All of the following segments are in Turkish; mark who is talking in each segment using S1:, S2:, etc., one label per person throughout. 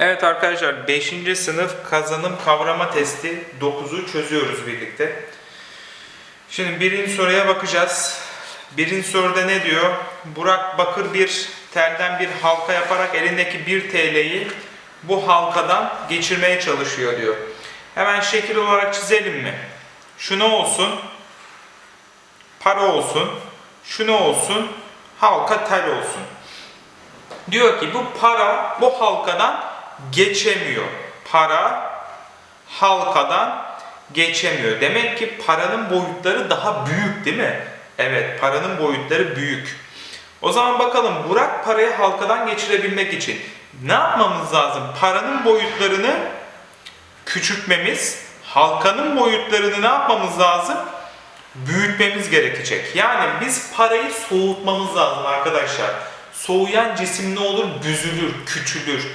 S1: Evet arkadaşlar 5. sınıf kazanım kavrama testi 9'u çözüyoruz birlikte. Şimdi birinci soruya bakacağız. Birinci soruda ne diyor? Burak Bakır bir telden bir halka yaparak elindeki 1 TL'yi bu halkadan geçirmeye çalışıyor diyor. Hemen şekil olarak çizelim mi? Şu ne olsun? Para olsun. Şu ne olsun? Halka tel olsun. Diyor ki bu para bu halkadan geçemiyor. Para halkadan geçemiyor. Demek ki paranın boyutları daha büyük değil mi? Evet paranın boyutları büyük. O zaman bakalım Burak parayı halkadan geçirebilmek için ne yapmamız lazım? Paranın boyutlarını küçültmemiz, halkanın boyutlarını ne yapmamız lazım? Büyütmemiz gerekecek. Yani biz parayı soğutmamız lazım arkadaşlar. Soğuyan cisim ne olur? Büzülür, küçülür.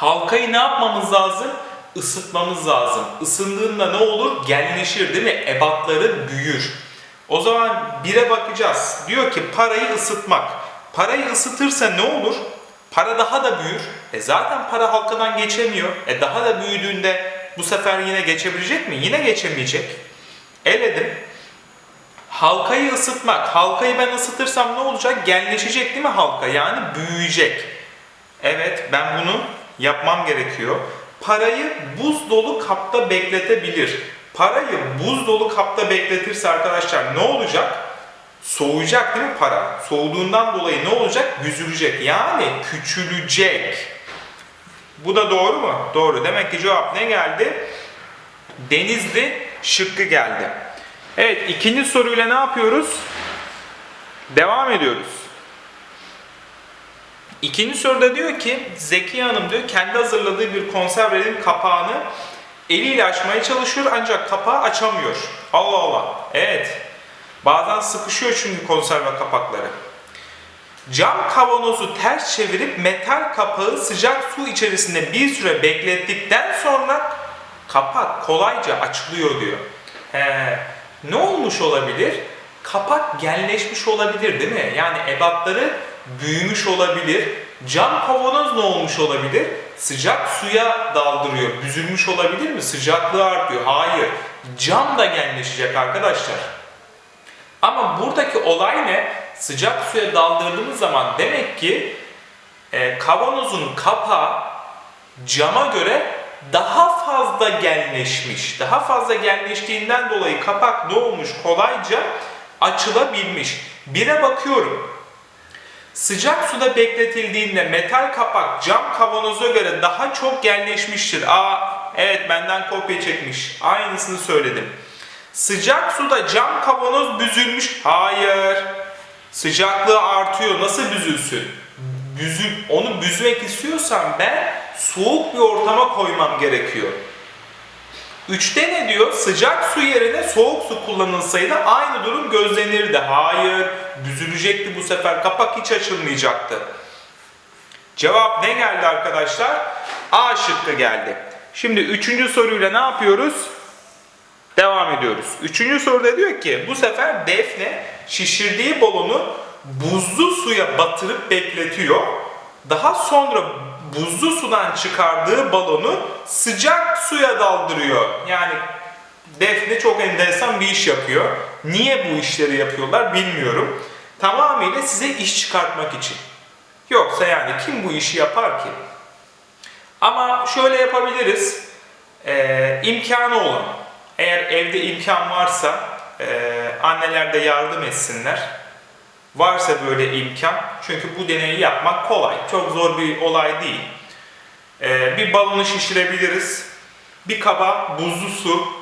S1: Halkayı ne yapmamız lazım? Isıtmamız lazım. Isındığında ne olur? Genleşir değil mi? Ebatları büyür. O zaman bire bakacağız. Diyor ki parayı ısıtmak. Parayı ısıtırsa ne olur? Para daha da büyür. E zaten para halkadan geçemiyor. E daha da büyüdüğünde bu sefer yine geçebilecek mi? Yine geçemeyecek. Eledim. Halkayı ısıtmak. Halkayı ben ısıtırsam ne olacak? Genleşecek değil mi halka? Yani büyüyecek. Evet ben bunu yapmam gerekiyor. Parayı buz dolu kapta bekletebilir. Parayı buz dolu kapta bekletirse arkadaşlar ne olacak? Soğuyacak değil mi para? Soğuduğundan dolayı ne olacak? Büzülecek. Yani küçülecek. Bu da doğru mu? Doğru. Demek ki cevap ne geldi? Denizli şıkkı geldi. Evet ikinci soruyla ne yapıyoruz? Devam ediyoruz. İkinci soruda diyor ki Zeki Hanım diyor kendi hazırladığı bir konservenin kapağını eliyle açmaya çalışıyor ancak kapağı açamıyor. Allah Allah. Evet. Bazen sıkışıyor çünkü konserve kapakları. Cam kavanozu ters çevirip metal kapağı sıcak su içerisinde bir süre beklettikten sonra kapak kolayca açılıyor diyor. He, ne olmuş olabilir? Kapak genleşmiş olabilir değil mi? Yani ebatları büyümüş olabilir. Cam kavanoz ne olmuş olabilir? Sıcak suya daldırıyor. Büzülmüş olabilir mi? Sıcaklığı artıyor. Hayır. Cam da genleşecek arkadaşlar. Ama buradaki olay ne? Sıcak suya daldırdığımız zaman demek ki e, kavanozun kapağı cama göre daha fazla genleşmiş. Daha fazla genleştiğinden dolayı kapak ne olmuş? Kolayca açılabilmiş. Bire bakıyorum. Sıcak suda bekletildiğinde metal kapak cam kavanoza göre daha çok genleşmiştir. Aa evet benden kopya çekmiş. Aynısını söyledim. Sıcak suda cam kavanoz büzülmüş. Hayır. Sıcaklığı artıyor. Nasıl büzülsün? Büzül, onu büzmek istiyorsam ben soğuk bir ortama koymam gerekiyor. Üçte ne diyor? Sıcak su yerine soğuk su kullanılsaydı aynı durum gözlenirdi. Hayır, büzülecekti bu sefer. Kapak hiç açılmayacaktı. Cevap ne geldi arkadaşlar? A şıkkı geldi. Şimdi üçüncü soruyla ne yapıyoruz? Devam ediyoruz. Üçüncü soruda diyor ki bu sefer Defne şişirdiği balonu buzlu suya batırıp bekletiyor. Daha sonra buzlu sudan çıkardığı balonu sıcak suya daldırıyor. Yani Defne çok enteresan bir iş yapıyor. Niye bu işleri yapıyorlar bilmiyorum. Tamamıyla size iş çıkartmak için. Yoksa yani kim bu işi yapar ki? Ama şöyle yapabiliriz. Ee, imkanı olan. Eğer evde imkan varsa e, anneler de yardım etsinler. Varsa böyle imkan. Çünkü bu deneyi yapmak kolay. Çok zor bir olay değil. Ee, bir balonu şişirebiliriz. Bir kaba buzlu su,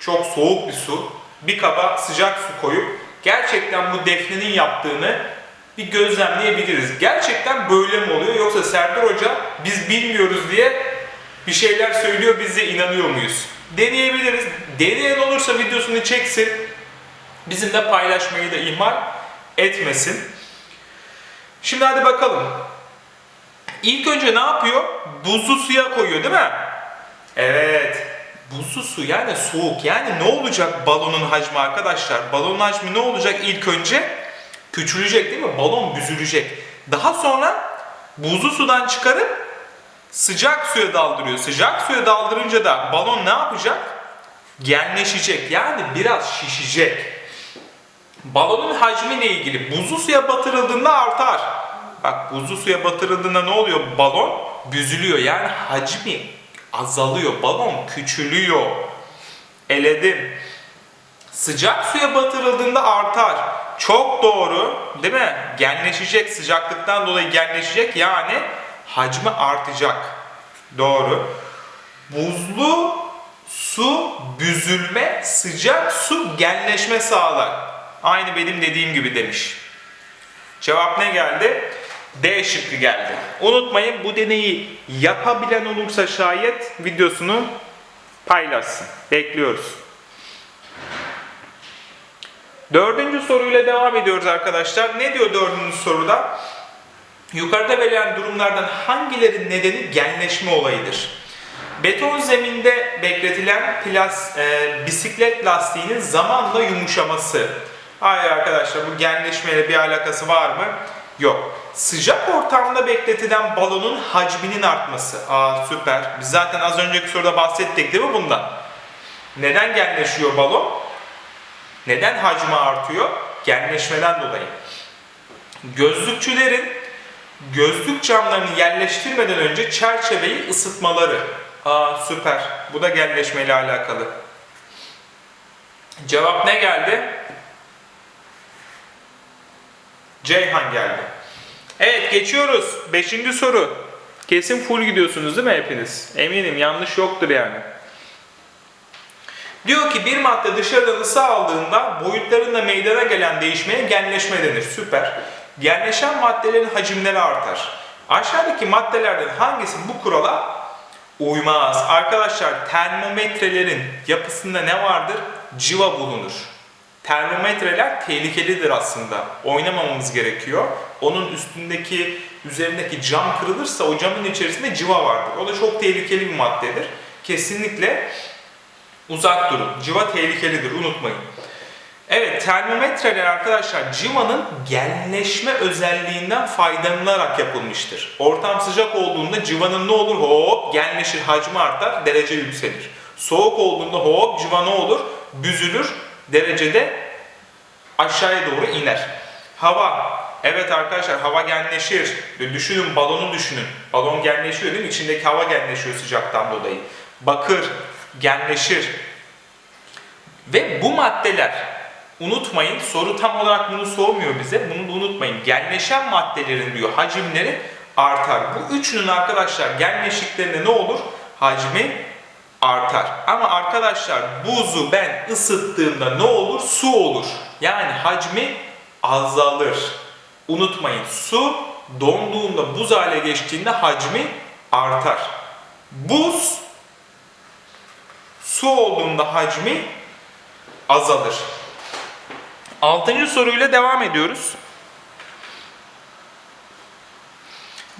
S1: çok soğuk bir su, bir kaba sıcak su koyup gerçekten bu Defne'nin yaptığını bir gözlemleyebiliriz. Gerçekten böyle mi oluyor yoksa Serdar Hoca biz bilmiyoruz diye bir şeyler söylüyor biz de inanıyor muyuz? Deneyebiliriz. Deneyen olursa videosunu çeksin. Bizim de paylaşmayı da ihmal etmesin. Şimdi hadi bakalım. İlk önce ne yapıyor? Buzlu suya koyuyor değil mi? Evet. Buzlu su yani soğuk. Yani ne olacak balonun hacmi arkadaşlar? Balonun hacmi ne olacak ilk önce? Küçülecek değil mi? Balon büzülecek. Daha sonra buzlu sudan çıkarıp sıcak suya daldırıyor. Sıcak suya daldırınca da balon ne yapacak? Genleşecek. Yani biraz şişecek. Balonun hacmiyle ilgili buzlu suya batırıldığında artar. Bak buzlu suya batırıldığında ne oluyor? Balon büzülüyor. Yani hacmi azalıyor. Balon küçülüyor. Eledim. Sıcak suya batırıldığında artar. Çok doğru. Değil mi? Genleşecek. Sıcaklıktan dolayı genleşecek. Yani hacmi artacak. Doğru. Buzlu su büzülme, sıcak su genleşme sağlar. Aynı benim dediğim gibi demiş. Cevap ne geldi? D şıkkı geldi. Unutmayın bu deneyi yapabilen olursa şayet videosunu paylaşsın. Bekliyoruz. Dördüncü soruyla devam ediyoruz arkadaşlar. Ne diyor dördüncü soruda? Yukarıda verilen durumlardan hangilerinin nedeni genleşme olayıdır? Beton zeminde bekletilen plas, e, bisiklet lastiğinin zamanla yumuşaması. Hayır arkadaşlar bu genleşmeyle bir alakası var mı? Yok. Sıcak ortamda bekletilen balonun hacminin artması. Aa süper. Biz zaten az önceki soruda bahsettik değil mi bundan? Neden genleşiyor balon? Neden hacmi artıyor? Genleşmeden dolayı. Gözlükçülerin gözlük camlarını yerleştirmeden önce çerçeveyi ısıtmaları. Aa süper. Bu da genleşmeyle alakalı. Cevap ne geldi? Ceyhan geldi. Evet geçiyoruz. Beşinci soru. Kesin full gidiyorsunuz değil mi hepiniz? Eminim yanlış yoktur yani. Diyor ki bir madde dışarıdan ısı aldığında boyutlarında meydana gelen değişmeye genleşme denir. Süper. Genleşen maddelerin hacimleri artar. Aşağıdaki maddelerden hangisi bu kurala uymaz? Arkadaşlar termometrelerin yapısında ne vardır? Civa bulunur. Termometreler tehlikelidir aslında. Oynamamamız gerekiyor. Onun üstündeki, üzerindeki cam kırılırsa o camın içerisinde civa vardır. O da çok tehlikeli bir maddedir. Kesinlikle uzak durun. Civa tehlikelidir unutmayın. Evet termometreler arkadaşlar civanın genleşme özelliğinden faydalanılarak yapılmıştır. Ortam sıcak olduğunda civanın ne olur? Hop genleşir, hacmi artar, derece yükselir. Soğuk olduğunda hop civa ne olur? Büzülür, derecede aşağıya doğru iner. Hava. Evet arkadaşlar hava genleşir. Düşünün balonu düşünün. Balon genleşiyor değil mi? İçindeki hava genleşiyor sıcaktan dolayı. Bakır genleşir. Ve bu maddeler unutmayın soru tam olarak bunu sormuyor bize. Bunu da unutmayın. Genleşen maddelerin diyor hacimleri artar. Bu üçünün arkadaşlar genleşiklerinde ne olur? Hacmi artar. Ama arkadaşlar buzu ben ısıttığımda ne olur? Su olur. Yani hacmi azalır. Unutmayın su donduğunda buz hale geçtiğinde hacmi artar. Buz su olduğunda hacmi azalır. Altıncı soruyla devam ediyoruz.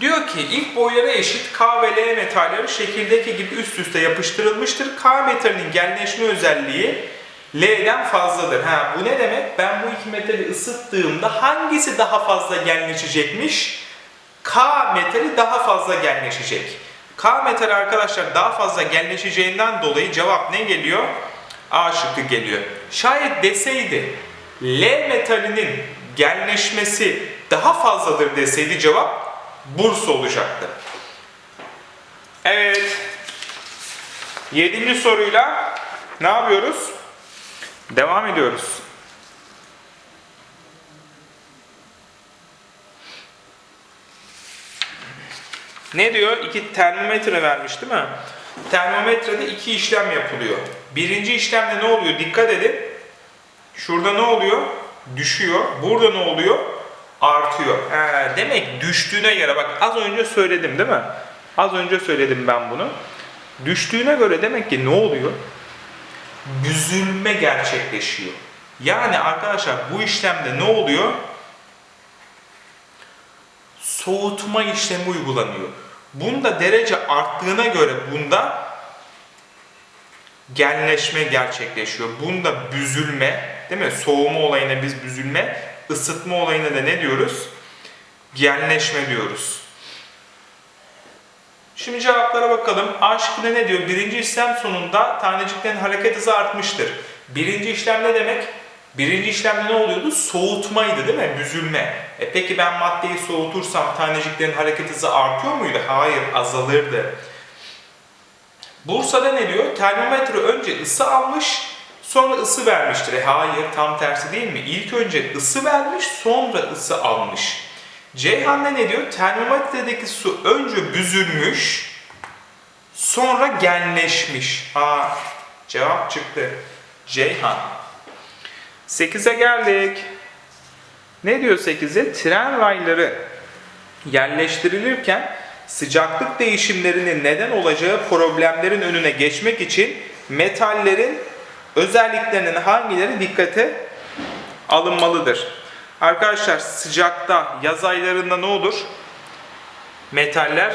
S1: Diyor ki ilk boyları eşit K ve L metalleri şekildeki gibi üst üste yapıştırılmıştır. K metalinin genleşme özelliği L'den fazladır. Ha, bu ne demek? Ben bu iki metali ısıttığımda hangisi daha fazla genleşecekmiş? K metali daha fazla genleşecek. K metali arkadaşlar daha fazla genleşeceğinden dolayı cevap ne geliyor? A şıkkı geliyor. Şayet deseydi L metalinin genleşmesi daha fazladır deseydi cevap Burs olacaktı. Evet. Yedinci soruyla ne yapıyoruz? Devam ediyoruz. Ne diyor? İki termometre vermiş değil mi? Termometrede iki işlem yapılıyor. Birinci işlemde ne oluyor? Dikkat edin. Şurada ne oluyor? Düşüyor. Burada ne oluyor? Artıyor. He, demek düştüğüne göre bak az önce söyledim değil mi? Az önce söyledim ben bunu. Düştüğüne göre demek ki ne oluyor? Büzülme gerçekleşiyor. Yani arkadaşlar bu işlemde ne oluyor? Soğutma işlemi uygulanıyor. Bunda derece arttığına göre bunda genleşme gerçekleşiyor. Bunda büzülme, değil mi? Soğuma olayına biz büzülme, ısıtma olayına da ne diyoruz? Genleşme diyoruz. Şimdi cevaplara bakalım. A şıkkında ne diyor? Birinci işlem sonunda taneciklerin hareket hızı artmıştır. Birinci işlem ne demek? Birinci işlemde ne oluyordu? Soğutmaydı değil mi? Büzülme. E peki ben maddeyi soğutursam taneciklerin hareket hızı artıyor muydu? Hayır, azalırdı. Bursa'da ne diyor? Termometre önce ısı almış, sonra ısı vermiştir. E hayır, tam tersi değil mi? İlk önce ısı vermiş, sonra ısı almış. Ceyhan'da ne diyor? Termometredeki su önce büzülmüş, sonra genleşmiş. Ha, cevap çıktı. Ceyhan. 8'e geldik. Ne diyor 8'e? Tren rayları yerleştirilirken sıcaklık değişimlerinin neden olacağı problemlerin önüne geçmek için metallerin özelliklerinin hangileri dikkate alınmalıdır? Arkadaşlar sıcakta, yaz aylarında ne olur? Metaller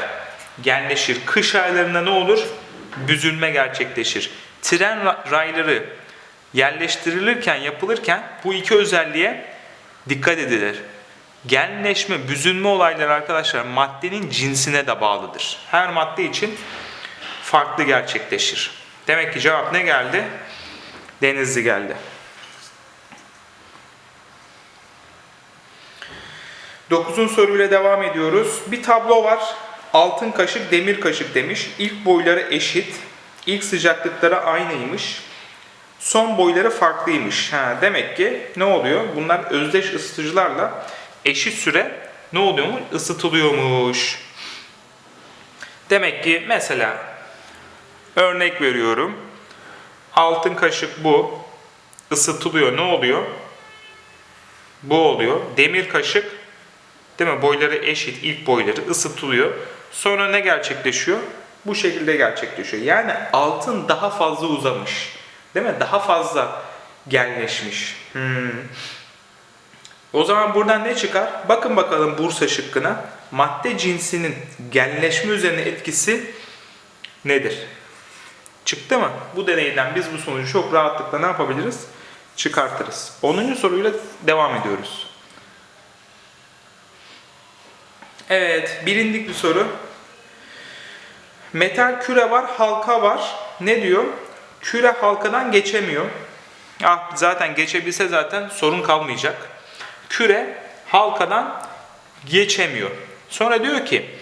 S1: genleşir. Kış aylarında ne olur? Büzülme gerçekleşir. Tren ra- rayları yerleştirilirken, yapılırken bu iki özelliğe dikkat edilir. Genleşme, büzülme olayları arkadaşlar maddenin cinsine de bağlıdır. Her madde için farklı gerçekleşir. Demek ki cevap ne geldi? Denizli geldi. Dokuzun soruyla devam ediyoruz. Bir tablo var. Altın kaşık, demir kaşık demiş. İlk boyları eşit. İlk sıcaklıkları aynıymış. Son boyları farklıymış. Ha, demek ki ne oluyor? Bunlar özdeş ısıtıcılarla eşit süre ne oluyormuş? Isıtılıyormuş. Demek ki mesela örnek veriyorum. Altın kaşık bu. Isıtılıyor. Ne oluyor? Bu oluyor. Demir kaşık değil mi? Boyları eşit. ilk boyları ısıtılıyor. Sonra ne gerçekleşiyor? Bu şekilde gerçekleşiyor. Yani altın daha fazla uzamış. Değil mi? Daha fazla genleşmiş. Hmm. O zaman buradan ne çıkar? Bakın bakalım Bursa şıkkına. Madde cinsinin genleşme üzerine etkisi nedir? Çıktı mı? Bu deneyden biz bu sonucu çok rahatlıkla ne yapabiliriz? Çıkartırız. 10. soruyla devam ediyoruz. Evet, bilindik bir soru. Metal küre var, halka var. Ne diyor? Küre halkadan geçemiyor. Ah, zaten geçebilse zaten sorun kalmayacak. Küre halkadan geçemiyor. Sonra diyor ki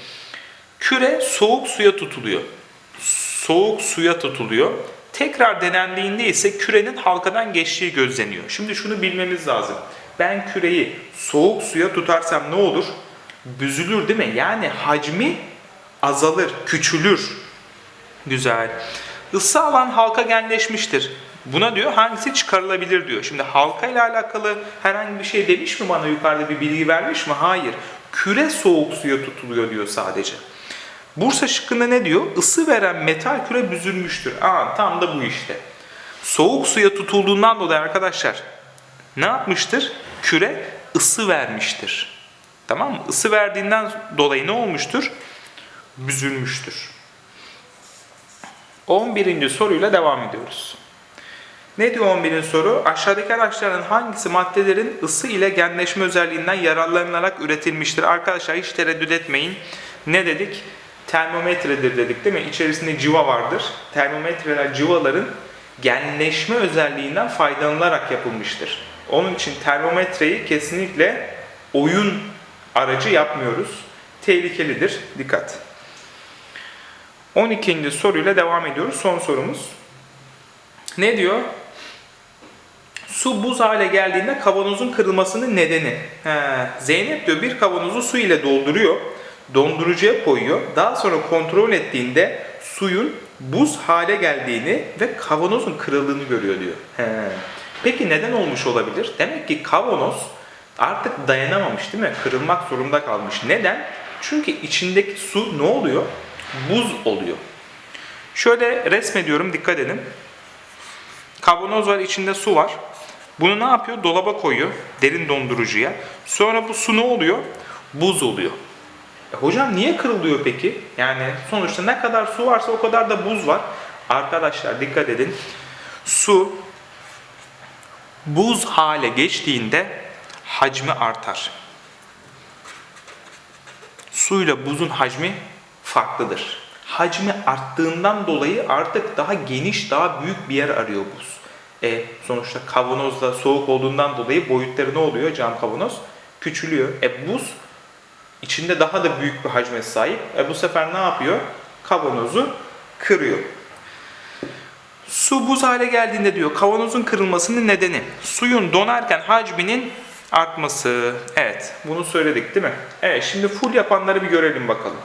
S1: küre soğuk suya tutuluyor. Soğuk suya tutuluyor. Tekrar denendiğinde ise kürenin halkadan geçtiği gözleniyor. Şimdi şunu bilmemiz lazım. Ben küreyi soğuk suya tutarsam ne olur? Büzülür değil mi? Yani hacmi azalır, küçülür. Güzel. Isı alan halka genleşmiştir. Buna diyor hangisi çıkarılabilir diyor. Şimdi halka ile alakalı herhangi bir şey demiş mi bana yukarıda bir bilgi vermiş mi? Hayır. Küre soğuk suya tutuluyor diyor sadece. Bursa şıkkında ne diyor? Isı veren metal küre büzülmüştür. Aa tam da bu işte. Soğuk suya tutulduğundan dolayı arkadaşlar ne yapmıştır? Küre ısı vermiştir. Tamam mı? Isı verdiğinden dolayı ne olmuştur? Büzülmüştür. 11. soruyla devam ediyoruz. Ne diyor 11. soru? Aşağıdaki araçların hangisi maddelerin ısı ile genleşme özelliğinden yararlanılarak üretilmiştir? Arkadaşlar hiç tereddüt etmeyin. Ne dedik? Termometredir dedik değil mi? İçerisinde civa vardır. Termometreler civaların genleşme özelliğinden faydalanılarak yapılmıştır. Onun için termometreyi kesinlikle oyun aracı yapmıyoruz. Tehlikelidir. Dikkat. 12. soruyla devam ediyoruz. Son sorumuz. Ne diyor? Su buz hale geldiğinde kavanozun kırılmasının nedeni. He, Zeynep diyor bir kavanozu su ile dolduruyor. Dondurucuya koyuyor. Daha sonra kontrol ettiğinde suyun buz hale geldiğini ve kavanozun kırıldığını görüyor diyor. He. Peki neden olmuş olabilir? Demek ki kavanoz artık dayanamamış değil mi? Kırılmak zorunda kalmış. Neden? Çünkü içindeki su ne oluyor? Buz oluyor. Şöyle resmediyorum dikkat edin. Kavanoz var içinde su var. Bunu ne yapıyor? Dolaba koyuyor. Derin dondurucuya. Sonra bu su ne oluyor? Buz oluyor. E hocam niye kırılıyor peki? Yani sonuçta ne kadar su varsa o kadar da buz var. Arkadaşlar dikkat edin. Su buz hale geçtiğinde hacmi artar. Suyla buzun hacmi farklıdır. hacmi arttığından dolayı artık daha geniş, daha büyük bir yer arıyor buz. E, sonuçta kavanozda soğuk olduğundan dolayı boyutları ne oluyor cam kavanoz? Küçülüyor. E buz içinde daha da büyük bir hacme sahip. E bu sefer ne yapıyor? Kavanozu kırıyor. Su buz hale geldiğinde diyor kavanozun kırılmasının nedeni suyun donarken hacminin artması. Evet bunu söyledik değil mi? Evet şimdi full yapanları bir görelim bakalım.